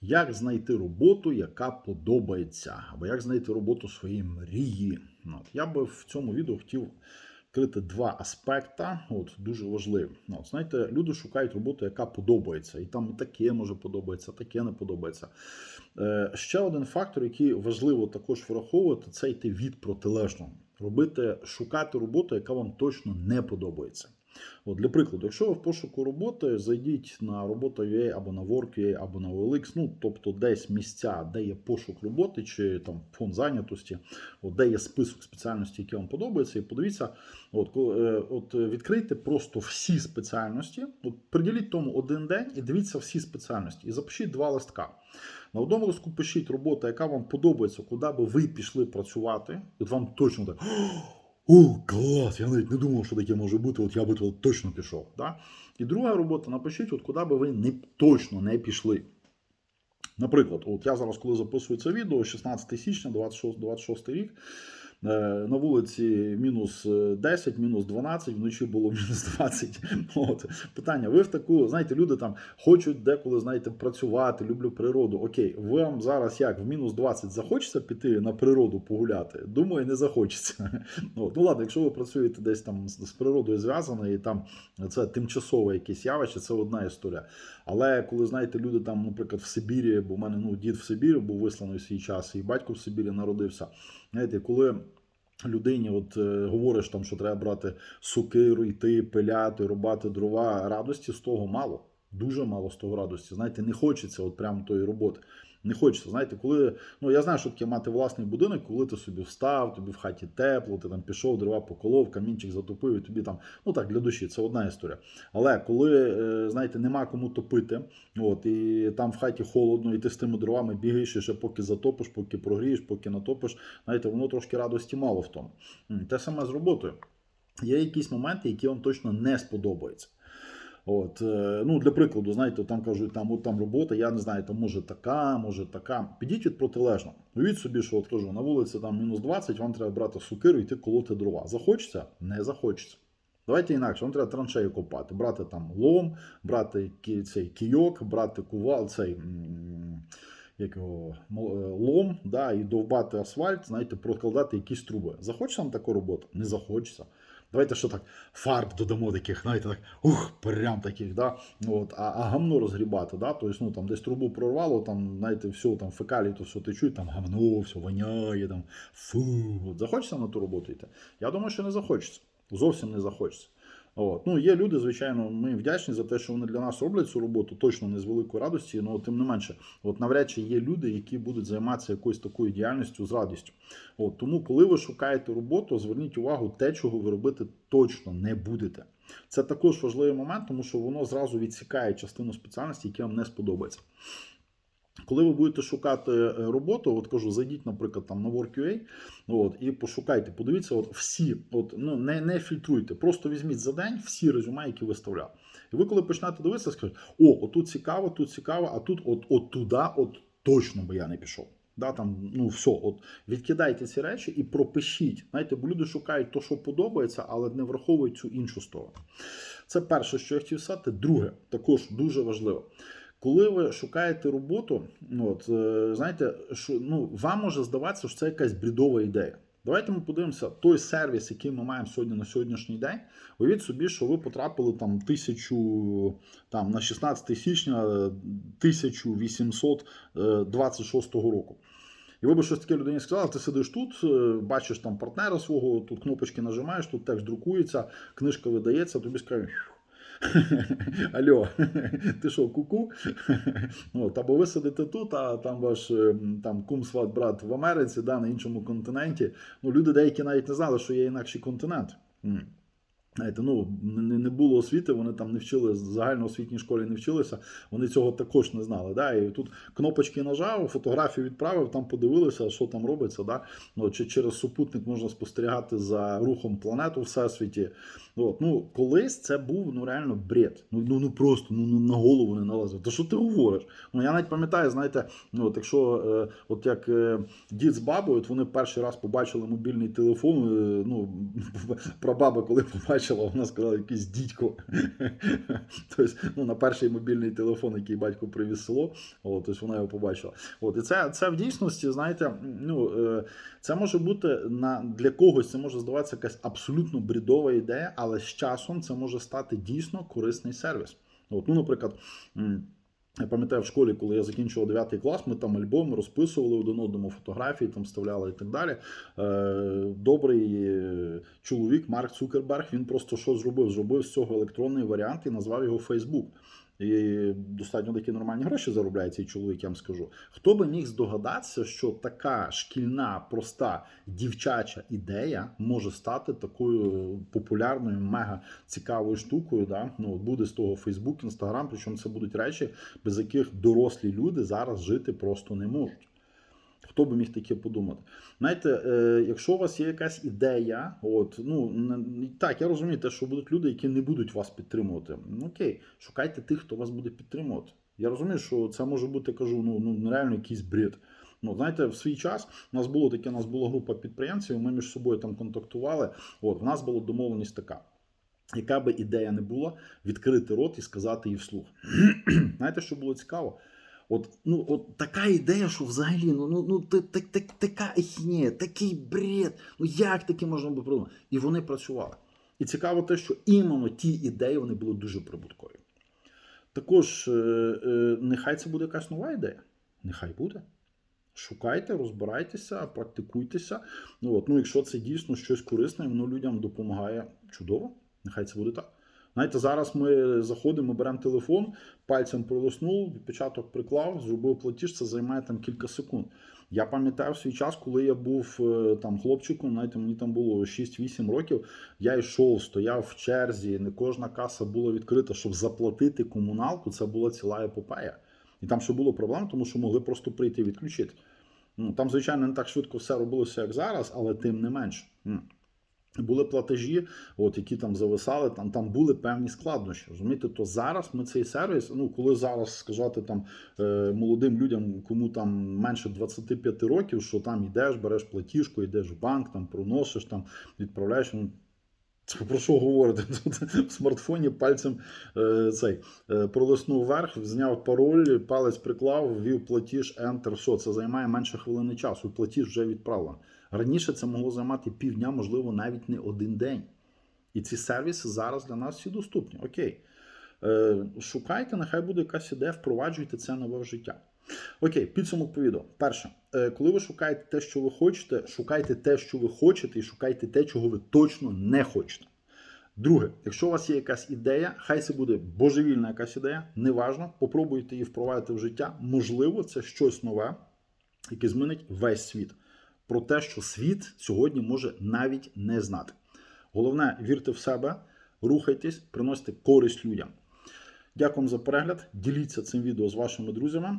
Як знайти роботу, яка подобається, або як знайти роботу своєї мрії? От, я би в цьому відео хотів вкрити два аспекти, от дуже важливі. От, знаєте, люди шукають роботу, яка подобається, і там і таке може подобається, таке не подобається. Е, ще один фактор, який важливо також враховувати, це йти від протилежного. Робити, шукати роботу, яка вам точно не подобається. От, для прикладу, якщо ви в пошуку роботи, зайдіть на робота.ua або на Work.ua, або на OLX, ну тобто десь місця, де є пошук роботи, чи там фонд зайнятості, от, де є список спеціальностей, які вам подобаються, і подивіться, от, е, от е, відкрийте просто всі спеціальності, от, приділіть тому один день і дивіться всі спеціальності, і запишіть два листка. На одному листку пишіть робота, яка вам подобається, куди би ви пішли працювати, і от вам точно так. О, клас! Я навіть не думав, що таке може бути. От я би тут точно пішов. Да? І друга робота, напишіть, от куди би ви не, точно не пішли. Наприклад, от я зараз, коли записую це відео, 16 січня, 26, 26 рік, на вулиці мінус 10, мінус 12, вночі було мінус 20. От. Питання: ви в таку, знаєте, люди там хочуть деколи, знаєте, працювати, люблю природу. Окей, вам зараз як в мінус 20 захочеться піти на природу погуляти? Думаю, не захочеться. От. Ну ладно, якщо ви працюєте десь там з природою зв'язано, і там це тимчасове якесь явище, це одна історія. Але коли знаєте, люди там, наприклад, в Сибірі, бо в мене ну, дід в Сибірі був висланий свій час, і батько в Сибірі народився. Знаєте, коли людині от е, говориш там, що треба брати сокиру, йти, пиляти, рубати дрова, радості з того мало. Дуже мало з того радості. Знаєте, не хочеться от прямо тої роботи. Не хочеться. Знаєте, коли ну я знаю, що таке мати власний будинок, коли ти собі встав, тобі в хаті тепло, ти там пішов, дрова поколов, камінчик затопив, і тобі там, ну так, для душі, це одна історія. Але коли, е, знаєте, нема кому топити, от і там в хаті холодно, і ти з тими дровами бігаєш, і ще поки затопиш, поки прогрієш, поки натопиш, знаєте, воно трошки радості мало в тому. Те саме з роботою. Є якісь моменти, які вам точно не сподобаються. От, е, ну, для прикладу, знаєте, там кажуть, там от там робота, я не знаю, там може така, може така. Підіть від протилежного. Уявіть собі, що от кажу, на вулиці там мінус 20, вам треба брати сукиру і йти колоти дрова. Захочеться? Не захочеться. Давайте інакше, вам треба траншею копати, брати там лом, брати кі- цей кійок, брати кувал, цей як його, е, лом, да, і довбати асфальт, знаєте, прокладати якісь труби. Захочеться вам така робота? Не захочеться. Давайте що так, фарб додамо таких, знаєте, так, ух, прям таких, да, от, а, а гамно розгрібати, да, тобто, ну, там десь трубу прорвало, там, знаєте, все, там, фекалії, то все течуть, там гамно, все воняє, там, фу, от, захочеться на ту роботу йти? Я думаю, що не захочеться, зовсім не захочеться. От. Ну, є люди, звичайно, ми вдячні за те, що вони для нас роблять цю роботу, точно не з великої радості, але тим не менше, от навряд чи є люди, які будуть займатися якоюсь такою діяльністю з радістю. От, тому, коли ви шукаєте роботу, зверніть увагу те, чого ви робити точно не будете. Це також важливий момент, тому що воно зразу відсікає частину спеціальності, які вам не сподобаються. Коли ви будете шукати е, роботу, от кажу, зайдіть, наприклад, там на Work.ua, от, і пошукайте, подивіться, от всі, от, ну, не, не фільтруйте, просто візьміть за день всі резюме, які виставляв. І ви, коли почнете дивитися, скажете, о, отут цікаво, тут цікаво, а тут от, от туди, от точно би я не пішов. Да, там, ну все, от відкидайте ці речі і пропишіть. Знаєте, бо люди шукають то, що подобається, але не враховують цю іншу сторону. Це перше, що я хотів сказати. Друге, також дуже важливо. Коли ви шукаєте роботу, ну, от, е, знаєте, що ну, вам може здаватися, що це якась брідова ідея. Давайте ми подивимося той сервіс, який ми маємо сьогодні на сьогоднішній день. Уявіть собі, що ви потрапили там тисячу там на 16 січня е, 1826 року. І ви би щось таке людині сказали, ти сидиш тут, е, бачиш там партнера свого, тут кнопочки нажимаєш, тут текст друкується, книжка видається, тобі скажуть. Алло, ти що, куку? От, або ви сидите тут, а там ваш е, там, кум сват брат в Америці, да, на іншому континенті. Ну, люди деякі навіть не знали, що є інакший континент. Знаєте, ну не було освіти, вони там не вчили в загальноосвітній школі не вчилися, вони цього також не знали. Да? І тут кнопочки нажав, фотографію відправив, там подивилися, що там робиться. Да? Ну, чи через супутник можна спостерігати за рухом планет у всесвіті. От. Ну, колись це був ну реально бред. Ну ну, ну просто ну, ну на голову не налазив. Та що ти говориш? Ну я навіть пам'ятаю, знаєте, ну от якщо е, от як е, дід з бабою, от вони перший раз побачили мобільний телефон. Е, ну прабаба, коли побачила побачила, вона сказала, якийсь дідько. тобто, ну, на перший мобільний телефон, який батько привіз село, от, тобто вона його побачила. От, і це, це в дійсності, знаєте, ну, е, це може бути на, для когось, це може здаватися якась абсолютно бредова ідея, але з часом це може стати дійсно корисний сервіс. От, ну, наприклад. Я пам'ятаю в школі, коли я закінчував 9 клас, ми там альбоми розписували один одному фотографії, там вставляли і так далі. Е, Добрий е, чоловік Марк Цукерберг, він просто що зробив? Зробив з цього електронний варіант і назвав його Facebook. І достатньо такі нормальні гроші заробляє цей чоловік, я вам скажу. Хто би міг здогадатися, що така шкільна, проста дівчача ідея може стати такою популярною, мега цікавою штукою. Да? Ну, буде з того Фейсбук, Інстаграм, причому це будуть речі, без яких дорослі люди зараз жити просто не можуть. Хто би міг таке подумати? Знаєте, е, якщо у вас є якась ідея, от ну так, я розумію, те, що будуть люди, які не будуть вас підтримувати. Ну окей, шукайте тих, хто вас буде підтримувати. Я розумію, що це може бути, кажу, ну, ну реально якийсь бред. Ну, знаєте, в свій час у нас було таке, у нас була група підприємців, ми між собою там контактували. От, в нас була домовленість така. Яка би ідея не була, відкрити рот і сказати її вслух. Знаєте, що було цікаво? От, ну, от така ідея, що взагалі, ну, ну, ну так, так, так, така ахінея, такий бред. Ну як таке можна було придумати? І вони працювали. І цікаво те, що іменно ті ідеї вони були дуже прибуткові. Також, е, е, нехай це буде якась нова ідея. Нехай буде. Шукайте, розбирайтеся, практикуйтеся. Ну, от, ну, якщо це дійсно щось корисне, воно людям допомагає чудово, нехай це буде так. Знаєте, зараз ми заходимо, беремо телефон, пальцем пролиснув, відпечаток приклав, зробив платіж, це займає там кілька секунд. Я пам'ятаю свій час, коли я був е, там хлопчиком, знаєте, мені там було 6-8 років. Я йшов, стояв в черзі, не кожна каса була відкрита, щоб заплатити комуналку. Це була ціла епопея. І там ще було проблем, тому що могли просто прийти і відключити. Ну, там, звичайно, не так швидко все робилося, як зараз, але тим не менш. Були платежі, от які там зависали, там там були певні складнощі. Розумієте, то зараз ми цей сервіс, ну коли зараз сказати там е, молодим людям, кому там менше 25 років, що там йдеш, береш платіжку, йдеш в банк, там проносиш, там відправляєш. Ну, про що говорити? Тут в смартфоні пальцем е, цей е, пролиснув вверх, зняв пароль, палець приклав, ввів платіж, Enter, все, це займає менше хвилини часу. Платіж вже відправлено. Раніше це могло займати півдня, можливо, навіть не один день. І ці сервіси зараз для нас всі доступні. Окей. Е, шукайте, нехай буде якась ідея, впроваджуйте це нове в життя. Окей, підсумок по відео. Перше, е, коли ви шукаєте те, що ви хочете, шукайте те, що ви хочете, і шукайте те, чого ви точно не хочете. Друге, якщо у вас є якась ідея, хай це буде божевільна якась ідея, неважно, попробуйте її впровадити в життя. Можливо, це щось нове, яке змінить весь світ. Про те, що світ сьогодні може навіть не знати. Головне, вірте в себе, рухайтесь, приносите користь людям. Дякую за перегляд. Діліться цим відео з вашими друзями.